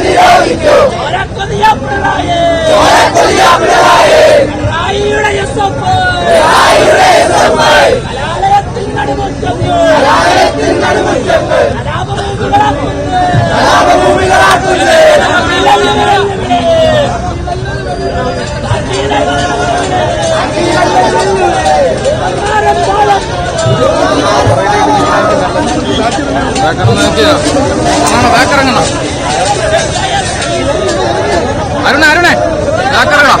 Nirádico! ¡Ahora con diablo! ¡Ahora con diablo! ബാക്കിറങ്ങണ Aruna അരുണേ. ബാക്കിറങ്ങണം.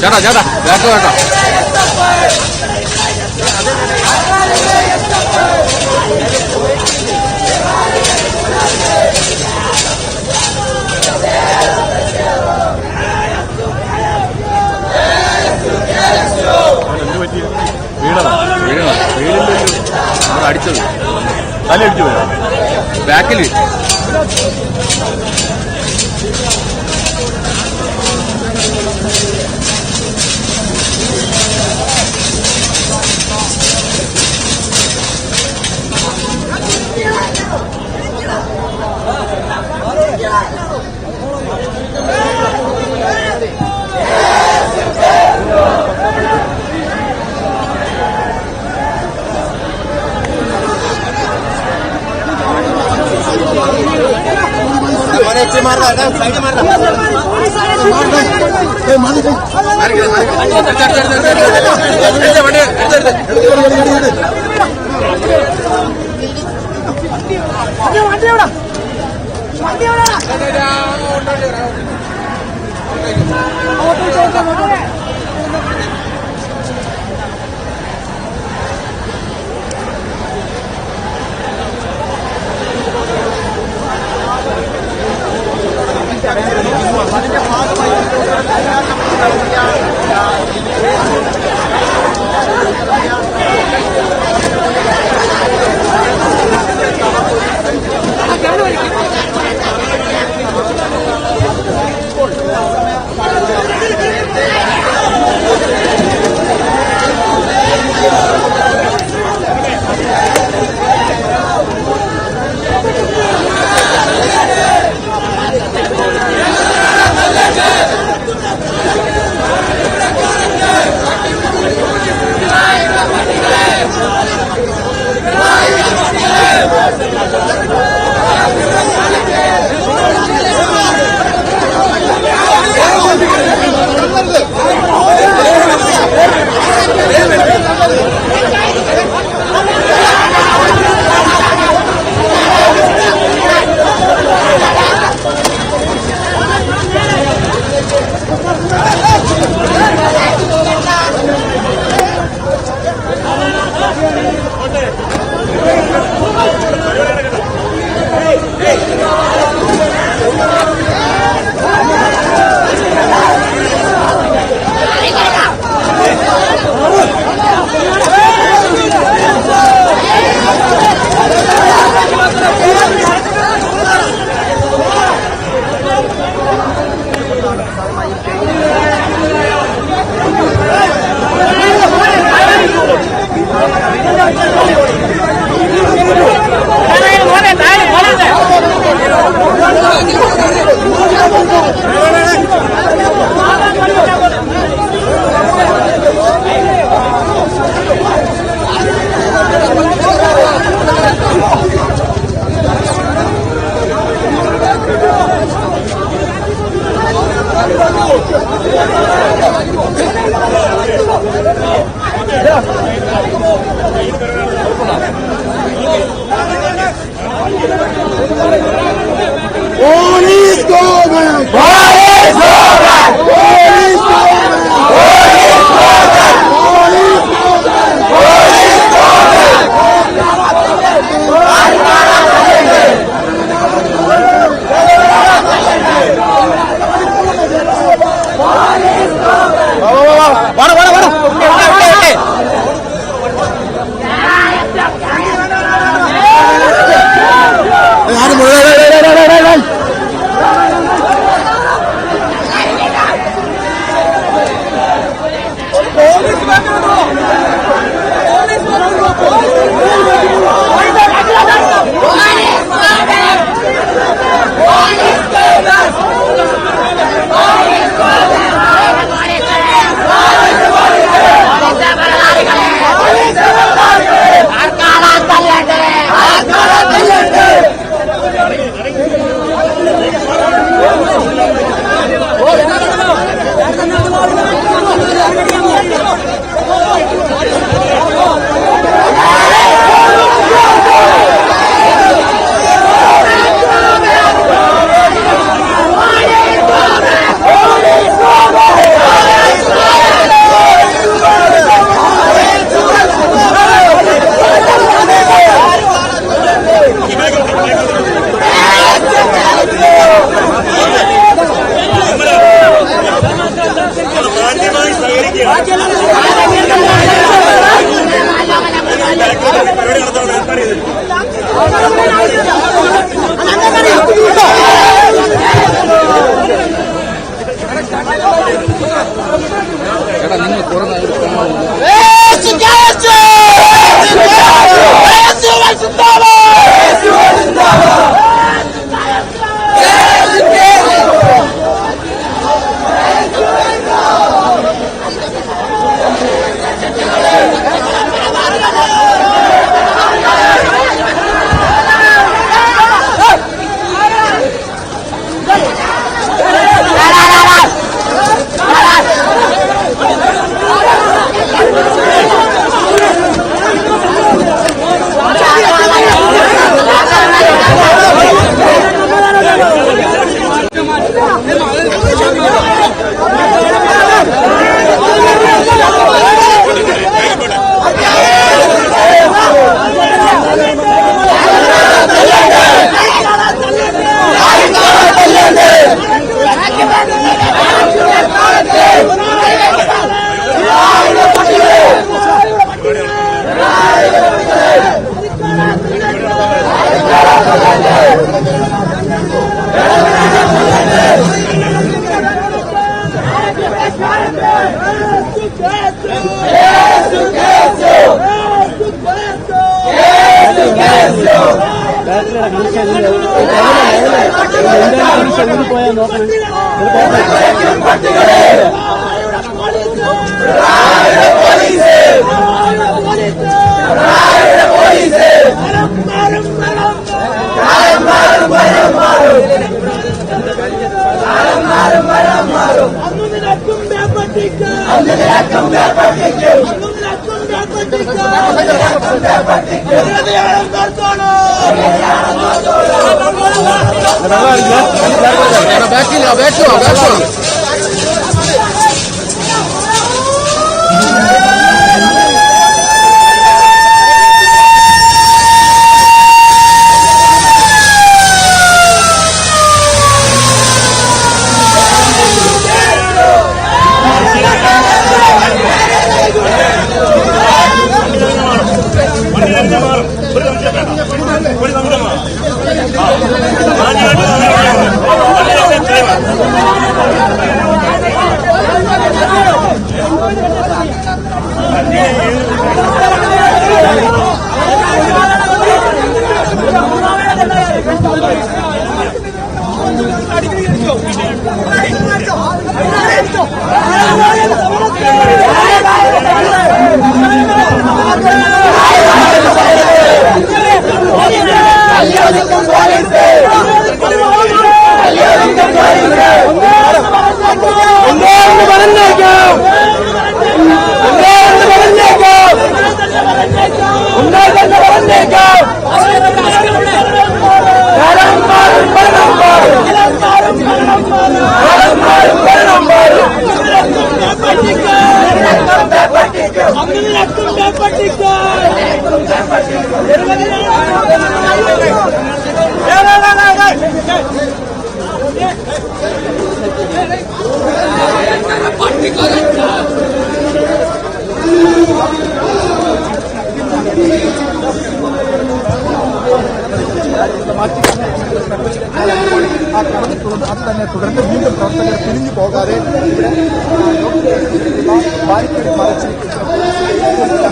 ചേട്ടാ ചേട്ടാ ചേട്ടാ ചേട്ടാ వచ్చి మాట్లాడే അതിന്റെ ഭാഗമായി ব্যাকো ব্যাকো ব্যাকো আমাদের একদম ব্যাপার ঠিক Thank you. വേപ്പട്ടിക്ക് അത് തന്നെ തുടർന്ന് വീണ്ടും പ്രവർത്തകർ പിരിഞ്ഞു പോകാതെ ഇവിടെ ബാരിക്കേഡ് മറച്ചിരിക്കുന്നു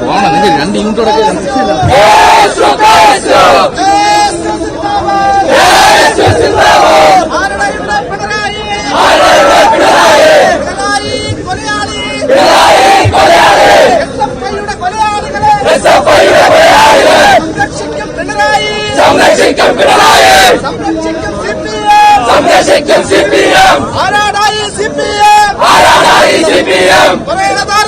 പോകണം നിങ്ങൾ രണ്ട് യൂണിറ്റ് സംരക്ഷിക്കും പിണറായി. സംരക്ഷിക്കും സി പി എം. ആരാടായി C P M. ആരാണായി C P M? Araraí de Pião!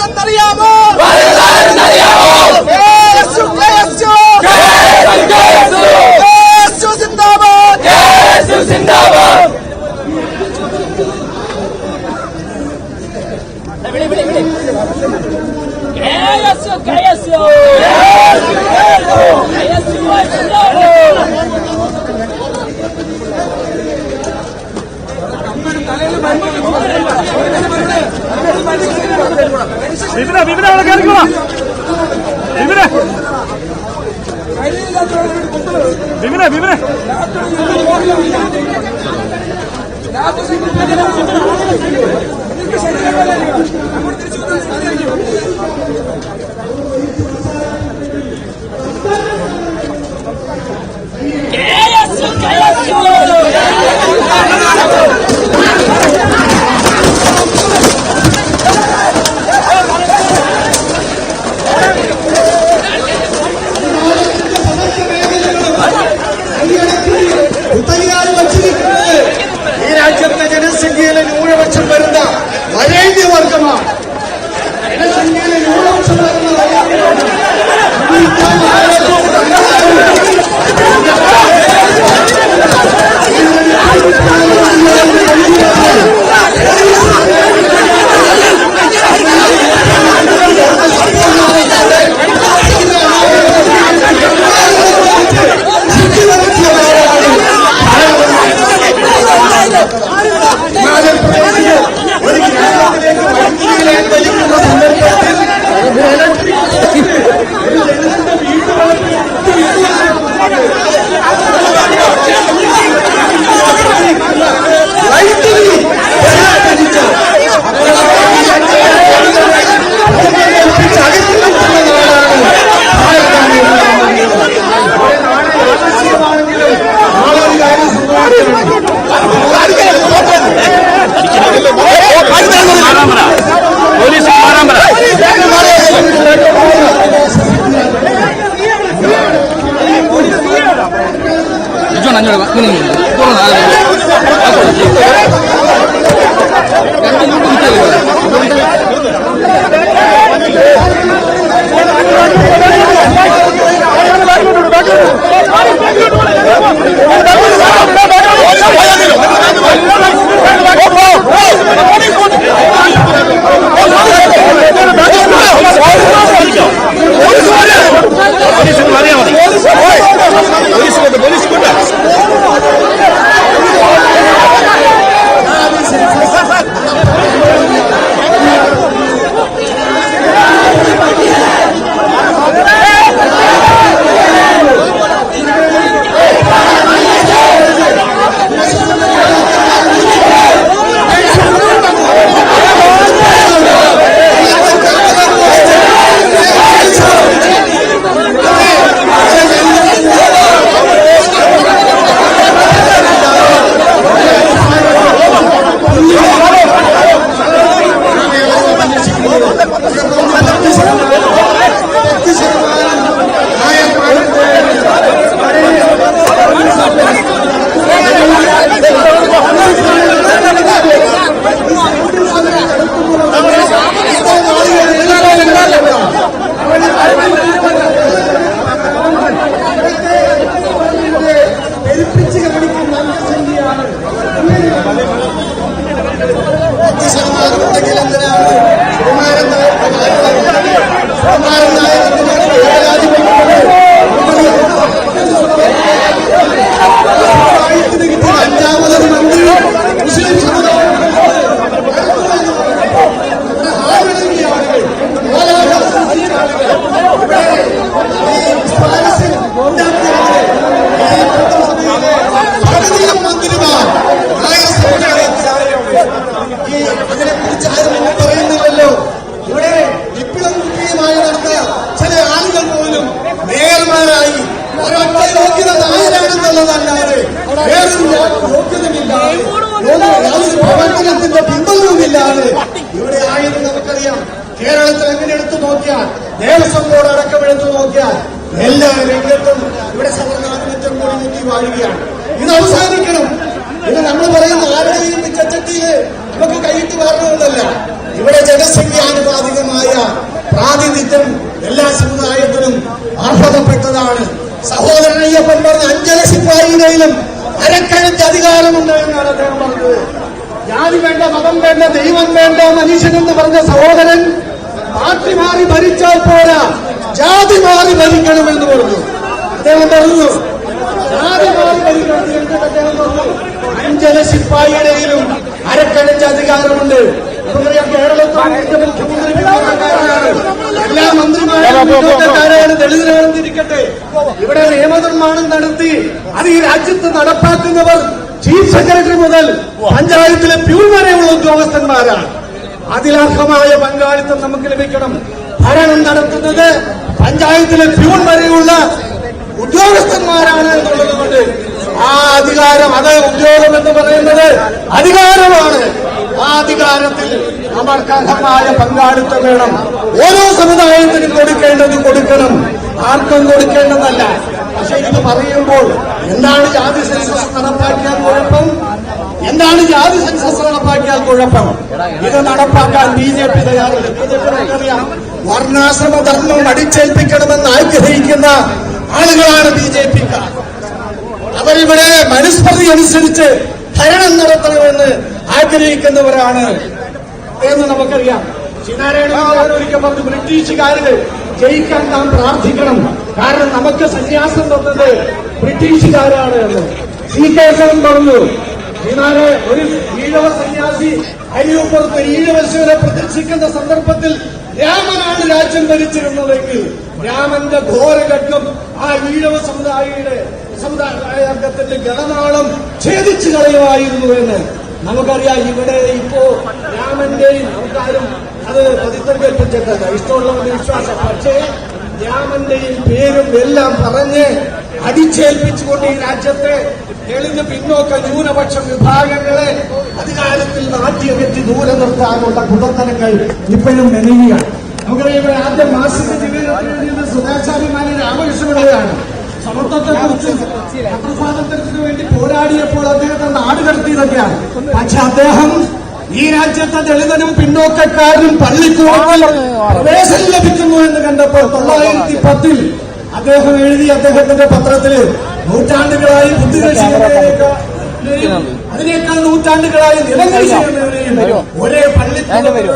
Police കൊണ്ട് Não, não, não. എങ്ങനെ എടുത്തു നോക്കിയാൽ ദേവസ്വം ബോർഡ് അടക്കം എടുത്തു നോക്കിയാൽ എല്ലാ രംഗത്തും ഇവിടെ സവർണാധിപത്യം കൂടി നീക്കി വാഴുകയാണ്. ഇത് അവസാനിക്കണം. ഇത് നമ്മൾ പറയുന്ന ആരുടെയും മിച്ചച്ചട്ടിയിൽ നമുക്ക് കൈയിട്ട് പറഞ്ഞതല്ല ഇവിടെ ജനസംഖ്യാനുപാതികമായ പ്രാതിനിധ്യം എല്ലാ സമുദായത്തിനും അർഹതപ്പെട്ടതാണ്. സഹോദരനയ്യപ്പൻ പറഞ്ഞ അഞ്ചര സിപ്പായിയിലും അരക്കഴഞ്ച് അധികാരമുണ്ട് എന്നാണ് അദ്ദേഹം പറഞ്ഞത്. ജാതി വേണ്ട മതം വേണ്ട ദൈവം വേണ്ട മനുഷ്യനെന്ന് പറഞ്ഞ സഹോദരൻ പാർട്ടി മാറി ഭരിച്ചാൽ പോരാ. ജാതി മാറി ഭരിക്കണമെന്ന് പറഞ്ഞു. അദ്ദേഹം പറഞ്ഞു ജാതി മാറി ഭരിക്കണം അദ്ദേഹം പറഞ്ഞു. സിപ്പായിയുടെയിലും അരക്കഴഞ്ച് അധികാരമുണ്ട്. നമുക്കറിയാം കേരളത്തിൽ മുഖ്യമന്ത്രി എല്ലാ മന്ത്രിമാരും ദളിതരാണെന്ന് ഇരിക്കട്ടെ ഇവിടെ നിയമനിർമ്മാണം നടത്തി അത് ഈ രാജ്യത്ത് നടപ്പാക്കുന്നവർ ചീഫ് സെക്രട്ടറി മുതൽ പഞ്ചായത്തിലെ പ്യൂൺ വരെയുള്ള ഉദ്യോഗസ്ഥന്മാരാണ്. അതിലർഹമായ പങ്കാളിത്തം നമുക്ക് ലഭിക്കണം. ഭരണം നടത്തുന്നത് പഞ്ചായത്തിലെ പ്യൂൺ വരെയുള്ള ഉദ്യോഗസ്ഥന്മാരാണ് എന്നുള്ളത് കൊണ്ട് ആ അധികാരം അത് ഉദ്യോഗം എന്ന് പറയുന്നത് അധികാരമാണ്. ആ അധികാരത്തിൽ നമ്മൾക്ക് അർഹമായ പങ്കാളിത്തം വേണം. ഓരോ സമുദായത്തിനും കൊടുക്കേണ്ടത് കൊടുക്കണം. ആർക്കും കൊടുക്കേണ്ടതല്ല. പക്ഷെ ഇത് പറയുമ്പോൾ എന്താണ് ജാതി സെൻസസ് നടപ്പാക്കിയാൽ കുഴപ്പം? എന്താണ് ജാതി സെൻസസ് നടപ്പാക്കിയാൽ കുഴപ്പം? ഇത് നടപ്പാക്കാൻ ബി ജെ പി തയ്യാറില്ല വർണാശ്രമ ധർമ്മം അടിച്ചേൽപ്പിക്കണമെന്ന് ആഗ്രഹിക്കുന്ന ആളുകളാണ് ബി ജെ പിക്കാർ. അവരിവിടെ മനുസ്മൃതി അനുസരിച്ച് ഭരണം നടത്തണമെന്ന് ആഗ്രഹിക്കുന്നവരാണ് എന്ന് നമുക്കറിയാം. ശ്രീനാരായണ ഒരിക്കൽ പറഞ്ഞു ബ്രിട്ടീഷുകാര് ജയിക്കാൻ നാം പ്രാർത്ഥിക്കണം. കാരണം നമുക്ക് സന്യാസം തന്നത് ബ്രിട്ടീഷുകാരാണ് എന്ന്. സി കേശവൻ പറഞ്ഞു ശ്രീനാരെ ഒരു ഈഴവ സന്യാസി അരിയൂപ്പുറത്ത് ഈഴവശിവനെ പ്രതീക്ഷിക്കുന്ന സന്ദർഭത്തിൽ രാമനാണ് രാജ്യം ഭരിച്ചിരുന്നതെങ്കിൽ രാമന്റെ ഘോരഘട്ടം ആ ഈഴവ സമുദായിയുടെ സമുദായത്തിന്റെ ഗണനാളം ഛേദിച്ചു കളയുമായിരുന്നു എന്ന്. നമുക്കറിയാം ഇവിടെ ഇപ്പോ രാമന്റെയും നമുക്കാരും അത് പതിത്തർക്ക് കൽപ്പിച്ചിട്ടല്ല ഇഷ്ടമുള്ളവരുടെ വിശ്വാസം. പക്ഷേ രാമന്റെയും പേരും എല്ലാം പറഞ്ഞ് അടിച്ചേൽപ്പിച്ചുകൊണ്ട് ഈ രാജ്യത്തെ എളിഞ്ഞ് പിന്നോക്ക ന്യൂനപക്ഷ വിഭാഗങ്ങളെ അധികാരത്തിൽ നാട്ടിയകറ്റി ദൂരെ നിർത്താനുള്ള കുതന്തനങ്ങൾ ഇപ്പോഴും മെനയുകയാണ്. നമുക്കറിയാം ആദ്യം മാസിക ജീവിതത്തിൽ സുധാചാര്യമാരെ രാമകൃഷ്ണപിള്ളയാണ്. സമത്വത്തെക്കുറിച്ച് പത്രസ്വാതന്ത്ര്യത്തിന് വേണ്ടി പോരാടിയപ്പോൾ അദ്ദേഹത്തെ നാട് കടത്തിയതൊക്കെയാണ് പക്ഷെ അദ്ദേഹം ഈ രാജ്യത്തെ ദളിതനും പിന്നോക്കക്കാരനും പള്ളിക്കൂടത്തിൽ പ്രവേശനം ലഭിക്കുന്നു എന്ന് കണ്ടപ്പോൾ തൊള്ളായിരത്തി പത്തിൽ അദ്ദേഹം എഴുതി അദ്ദേഹത്തിന്റെ പത്രത്തിൽ നൂറ്റാണ്ടുകളായി ബുദ്ധികൾ അതിനേക്കാൾ നൂറ്റാണ്ടുകളായി നിലങ്ങൾ ചെയ്യുന്നവരെയും ഒരേ പള്ളിക്കൂടത്തിൽ